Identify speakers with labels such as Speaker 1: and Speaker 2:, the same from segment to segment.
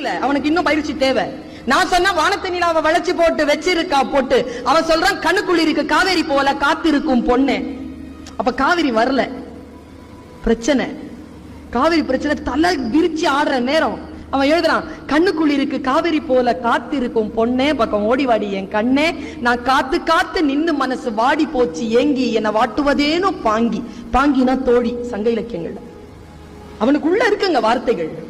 Speaker 1: புரியல அவனுக்கு இன்னும் பயிற்சி தேவை. நான் சொன்ன வானத்து நிலாவை வளைச்சு போட்டு வச்சிருக்கா போட்டு அவன் சொல்றான் கண்ணுக்குள்ள இருக்கு காவேரி போல காத்திருக்கும் பொண்ணு. அப்ப காவிரி வரல. பிரச்சனை. காவிரி பிரச்சனை தலை விரிச்சு ஆடுற நேரம். அவன் எழுதுறான் கண்ணுக்குள் இருக்கு காவிரி போல காத்திருக்கும் பொண்ணே. பக்கம் ஓடி வாடி என் கண்ணே நான் காத்து காத்து நின்னு மனசு வாடி போச்சு ஏங்கி என்னை வாட்டுவதேனோ பாங்கி. பாங்கினா தோழி சங்க இலக்கியங்கள்ல. அவனுக்குள்ள இருக்குங்க வார்த்தைகள்.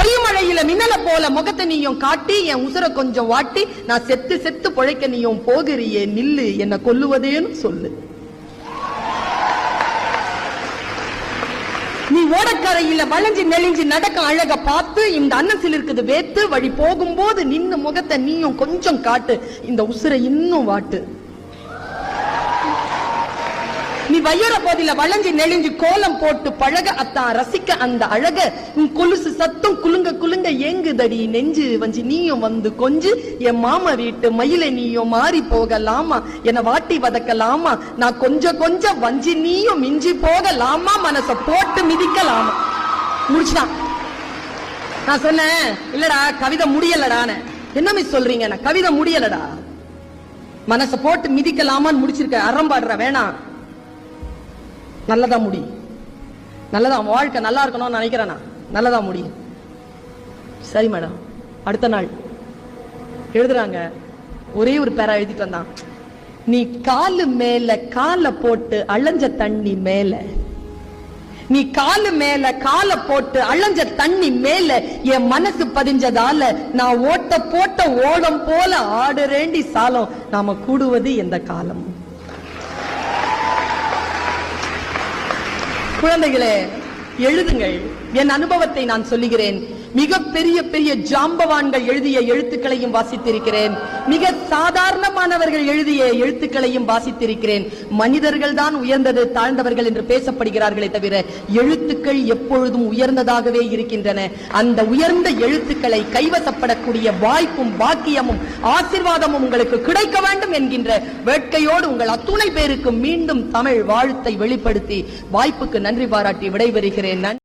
Speaker 1: பெய்மழையில மின்னல போல முகத்தை நீயும் காட்டி என் உசுர கொஞ்சம் வாட்டி நான் செத்து செத்து பொழைக்க நீயும் போகிறியே நில்லு என்ன கொல்லுவதேன்னு சொல்லு. நீ ஓடக்கரையில வளைஞ்சு நெளிஞ்சு நடக்க அழக பார்த்து இந்த அன்னசில் இருக்குது வேத்து வழி போகும்போது நின்னு முகத்தை நீயும் கொஞ்சம் காட்டு இந்த உசுரை இன்னும் வாட்டு. நீ வையற போதில வளைஞ்சு நெளிஞ்சு கோலம் போட்டு பழக அத்தான் ரசிக்க அந்த அழக. உன் கொலுசு சத்தம் குலுங்க குலுங்க ஏங்குதடி நெஞ்சு. வஞ்சி நீயும் வந்து கொஞ்சு. என் மாம வீட்டு மயில நீயும் மாறி போகலாமா? என வாட்டி வதக்கலாமா? நான் கொஞ்சம் கொஞ்சம் வஞ்சி நீயும் மிஞ்சி போகலாமா? மனச போட்டு மிதிக்கலாமா? முடிச்சுதான் நான் சொன்னேன் இல்லடா கவிதை முடியலடான்னு என்ன மிஸ் சொல்றீங்க நான் கவிதை முடியலடா. மனச போட்டு மிதிக்கலாமான்னு முடிச்சிருக்க. அறம்பாடுற வேணாம். நல்லதா முடி. நல்லதா வாழ்க்கை நல்லா இருக்கணும்னு நினைக்கிறேன் நான். நல்லதா முடி. சரி மேடம். அடுத்த நாள். எழுதுறாங்க. ஒரே ஒரு பேரா எழுதிட்டு வந்தான். நீ காலு மேல கால போட்டு அலைஞ்ச தண்ணி மேல. நீ காலு மேல கால போட்டு அலைஞ்ச தண்ணி மேல என் மனசு பதிஞ்சதால நான் ஓட்ட போட்ட ஓடம் போல ஆடுறேண்டி சாலம் நாம கூடுவது எந்த காலம்? குழந்தைகளே எழுதுங்கள். என் அனுபவத்தை நான் சொல்லுகிறேன். மிக பெரிய பெரிய ஜாம்பவான்கள் எழுதிய எழுத்துக்களையும் வாசித்திருக்கிறேன். மிக சாதாரணமானவர்கள் எழுதிய எழுத்துக்களையும் வாசித்திருக்கிறேன். மனிதர்கள் தான் உயர்ந்தது தாழ்ந்தவர்கள் என்று பேசப்படுகிறார்களே தவிர எழுத்துக்கள் எப்பொழுதும் உயர்ந்ததாகவே இருக்கின்றன. அந்த உயர்ந்த எழுத்துக்களை கைவசப்படக்கூடிய வாய்ப்பும் பாக்கியமும் ஆசிர்வாதமும் உங்களுக்கு கிடைக்க வேண்டும் என்கின்ற வேட்கையோடு உங்கள் அத்துணை பேருக்கு மீண்டும் தமிழ் வாழ்த்தை வெளிப்படுத்தி வாய்ப்புக்கு நன்றி பாராட்டி விடைபெறுகிறேன்.